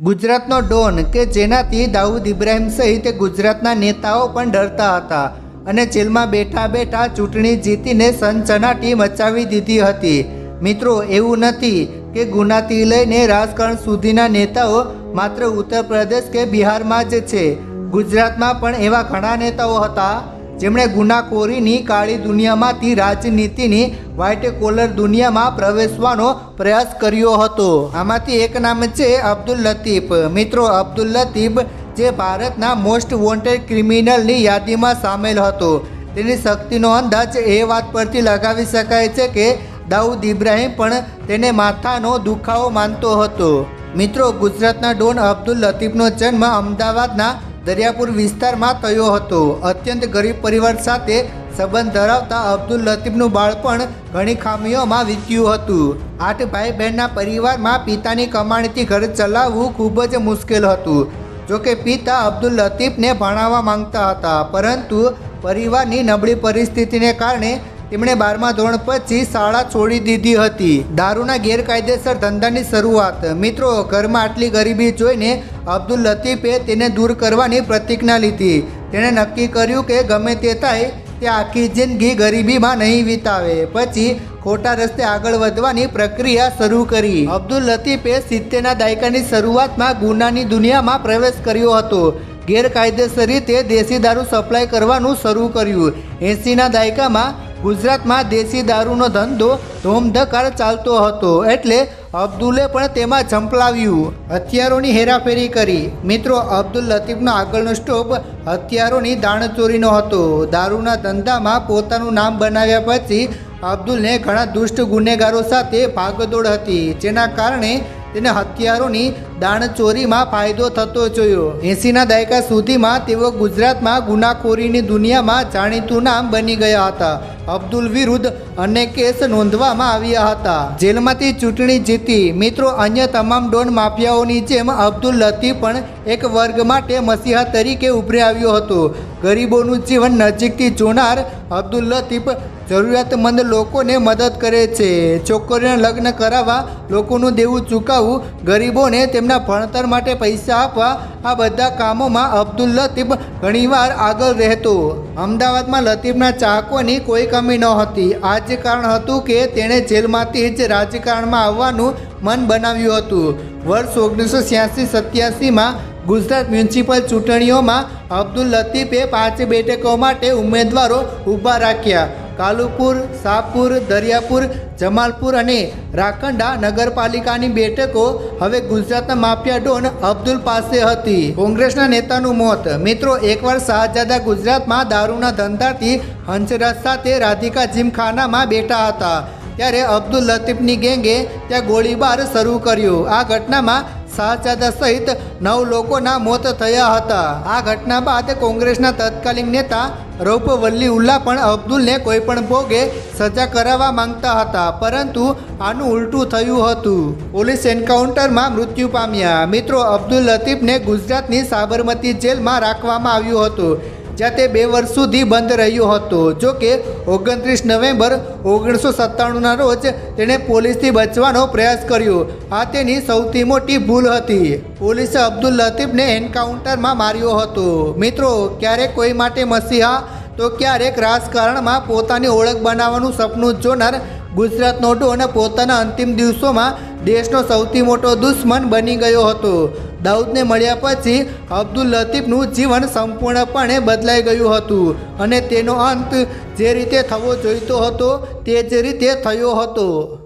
ગુજરાતનો ડોન કે જેનાથી દાઉદ ઇબ્રાહિમ સહિત ગુજરાતના નેતાઓ પણ ડરતા હતા અને જેલમાં બેઠા બેઠા ચૂંટણી જીતીને સનસનાટી મચાવી દીધી હતી. મિત્રો, એવું નથી કે ગુનાથી લઈને રાજકારણ સુધીના નેતાઓ માત્ર ઉત્તર પ્રદેશ કે બિહારમાં જ છે. ગુજરાતમાં પણ એવા ઘણા નેતાઓ હતા જેમણે ગુનાખોરીની કાળી દુનિયામાંથી રાજનીતિની વ્હાઇટ કોલર દુનિયામાં પ્રવેશવાનો પ્રયાસ કર્યો હતો. આમાંથી એક નામ છે અબ્દુલ લતીફ. મિત્રો, અબ્દુલ લતીફ જે ભારતના મોસ્ટ વોન્ટેડ ક્રિમિનલની યાદીમાં સામેલ હતો. તેની શક્તિનો અંદાજ એ વાત પરથી લગાવી શકાય છે કે દાઉદ ઇબ્રાહીમ પણ તેને માથાનો દુખાવો માનતો હતો. મિત્રો, ગુજરાતના ડોન અબ્દુલ લતીફનો જન્મ અમદાવાદના દરિયાપુર વિસ્તારમાં થયો હતો. અત્યંત ગરીબ પરિવાર સાથે સંબંધ ધરાવતા અબ્દુલ લતીફનું બાળપણ ઘણી ખામીઓમાં વીત્યું હતું. આઠ ભાઈ બહેનના પરિવારમાં પિતાની કમાણીથી ઘર ચલાવવું ખૂબ જ મુશ્કેલ હતું. જોકે પિતા અબ્દુલ લતીફને ભણાવવા માંગતા હતા, પરંતુ પરિવારની નબળી પરિસ્થિતિને કારણે તેમણે બારમા ધોરણ પછી શાળા છોડી દીધી હતી. દારૂના ગેરકાયદેસર ધંધાની શરૂઆત. મિત્રો, ઘરમાં આટલી ગરીબી જોઈને અબ્દુલ લતીફે તેને દૂર કરવાની પ્રતિજ્ઞા લીધી. તેણે નક્કી કર્યું કે ગમે તે થાય, તે આખી જિંદગી ગરીબીમાં નહીં વિતાવે. પછી ખોટા રસ્તે આગળ વધવાની પ્રક્રિયા શરૂ કરી. અબ્દુલ લતીફે સિત્તેરના દાયકાની શરૂઆતમાં ગુનાની દુનિયામાં પ્રવેશ કર્યો હતો. ગેરકાયદેસર રીતે દેશી દારૂ સપ્લાય કરવાનું શરૂ કર્યું. એંસીના દાયકામાં ગુજરાતમાં દેશી દારૂનો ધંધો ધોમધકાર ચાલતો હતો એટલે અબ્દુલે પણ તેમાં ઝંપલાવ્યું. હથિયારોની હેરાફેરી કરી. મિત્રો, અબ્દુલ લતીફનો આગળનો સ્ટોપ હથિયારોની દાણચોરીનો હતો. દારૂના ધંધામાં પોતાનું નામ બનાવ્યા પછી અબ્દુલને ઘણા દુષ્ટ ગુનેગારો સાથે ભાગદોડ હતી, જેના કારણે તેને હથિયારોની દાણચોરીમાં ફાયદો થતો જોયો. એંસીના દાયકા સુધીમાં તેઓ ગુજરાતમાં ગુનાખોરીની દુનિયામાં જાણીતું નામ બની ગયા હતા. અબ્દુલ વિરુદ્ધ અનેક કેસ નોંધવામાં આવ્યા હતા. જેલમાંથી ચૂંટણી જીતી મિત્રો અન્ય તમામ ડોન માફિયાઓની જેમ અબ્દુલ લતીફ પણ એક વર્ગ માટે મસીહા તરીકે ઉભરી આવ્યો હતો. ગરીબોનું જીવન નજીકથી જોનાર અબ્દુલ લતીફ જરૂરિયાતમંદ લોકોને મદદ કરે છે. છોકરીઓને લગ્ન કરાવવા, લોકોનું દેવું ચૂકવવું, ગરીબોને તેમના ભણતર માટે પૈસા આપવા, આ બધા કામોમાં અબ્દુલ લતીફ ઘણીવાર આગળ રહેતો. અમદાવાદમાં લતીફના ચાહકોની કોઈ કમી નહોતી આ જ કારણ હતું કે તેણે જેલમાંથી જ રાજકારણમાં આવવાનું મન બનાવ્યું હતું. વર્ષ ઓગણીસો છ્યાસી સત્યાસીમાં ગુજરાત મ્યુનિસિપલ ચૂંટણીઓમાં અબ્દુલ લતીફે પાંચ બેઠકો માટે ઉમેદવારો ઊભા રાખ્યા. કાલુપુર શાહપુર દરિયાપુર, જમાલપુર અને રાખંડા નગરપાલિકાની બેઠકો હવે ગુજરાતના માફિયા ડોન અબ્દુલ પાસે હતી. કોંગ્રેસના નેતાનું મોત. મિત્રો, એકવાર શાહજાદા ગુજરાતમાં દારૂના ધંધાથી હંસરાજ સાથે રાધિકા જીમખાનામાં બેઠા હતા. ત્યારે અબ્દુલ લતીફની ગેંગે ત્યાં ગોળીબાર શરૂ કર્યો. આ ઘટનામાં શાહજાદા સહિત નવ લોકોના મોત થયા હતા. આ ઘટના બાદ કોંગ્રેસના તત્કાલીન નેતા રૌપ વલ્લી ઉલ્લા પણ અબ્દુલને કોઈપણ ભોગે સજા કરાવવા માંગતા હતા, પરંતુ આનું ઉલટું થયું હતું. પોલીસ એન્કાઉન્ટરમાં મૃત્યુ પામ્યા. મિત્રો, અબ્દુલ લતીફને ગુજરાતની સાબરમતી જેલમાં રાખવામાં આવ્યું હતું. જ્યાં તે બે વર્ષ સુધી બંધ રહ્યો હતો. જો કે, ઓગણત્રીસ નવેમ્બર ઓગણીસો સત્તાણુંના રોજ તેણે પોલીસથી બચવાનો પ્રયાસ કર્યો. આ તેની સૌથી મોટી ભૂલ હતી. પોલીસે અબ્દુલ લતીફને એન્કાઉન્ટરમાં માર્યો હતો. મિત્રો, ક્યારેક કોઈ માટે મસીહા, તો ક્યારેક રાજકારણમાં પોતાની ઓળખ બનાવવાનું સપનું જોનાર ગુજરાતનો અને પોતાના અંતિમ દિવસોમાં દેશનો સૌથી મોટો દુશ્મન બની ગયો હતો. દાઉદને મળ્યા પછી અબ્દુલ લતીફનું જીવન સંપૂર્ણપણે બદલાઈ ગયું હતું અને તેનો અંત જે રીતે થવો જોઈતો હતો તે જ રીતે થયો હતો.